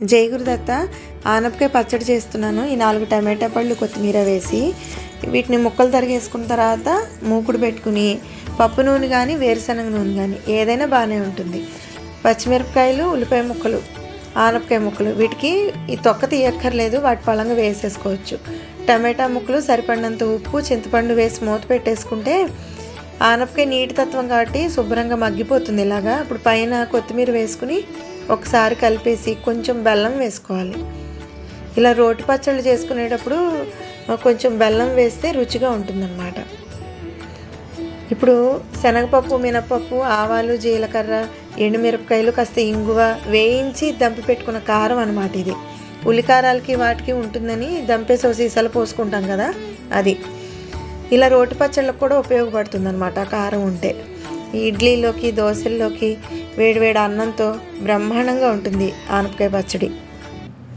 జై గురుదత్త. ఆనపకాయ పచ్చడి చేస్తున్నాను. ఈ నాలుగు టమాటా పళ్ళు కొత్తిమీర వేసి వీటిని ముక్కలు తరిగేసుకున్న తర్వాత మూకుడు పెట్టుకుని పప్పు నూనె కానీ వేరుశనగ నూనె కానీ ఏదైనా బాగానే ఉంటుంది. పచ్చిమిరపకాయలు ఉల్లిపాయ ముక్కలు ఆనపకాయ ముక్కలు వీటికి ఈ తొక్క తీయక్కర్లేదు. వాటి పళ్ళంగా వేసేసుకోవచ్చు. టమాటా ముక్కలు సరిపడినంత ఉప్పు చింతపండు వేసి మూత పెట్టేసుకుంటే ఆనపకాయ నీటి తత్వం కాబట్టి శుభ్రంగా మగ్గిపోతుంది ఇలాగా. ఇప్పుడు పైన కొత్తిమీర వేసుకుని ఒకసారి కలిపేసి కొంచెం బెల్లం వేసుకోవాలి. ఇలా రోటి పచ్చళ్ళు చేసుకునేటప్పుడు కొంచెం బెల్లం వేస్తే రుచిగా ఉంటుందన్నమాట. ఇప్పుడు శనగపప్పు మినపప్పు ఆవాలు జీలకర్ర ఎండుమిరపకాయలు కాస్త ఇంగువ వేయించి దంపి పెట్టుకున్న కారం అనమాట ఇది. ఉల్లికారాలకి వాటికి ఉంటుందని దంపేసి ఓ సీసాలు పోసుకుంటాం కదా అది. ఇలా రోటి పచ్చళ్ళకు కూడా ఉపయోగపడుతుంది అనమాట కారం ఉంటే. ఇడ్లీలోకి దోశల్లోకి వేడివేడి అన్నంతో బ్రహ్మాండంగా ఉంటుంది ఆనపకాయ పచ్చడి.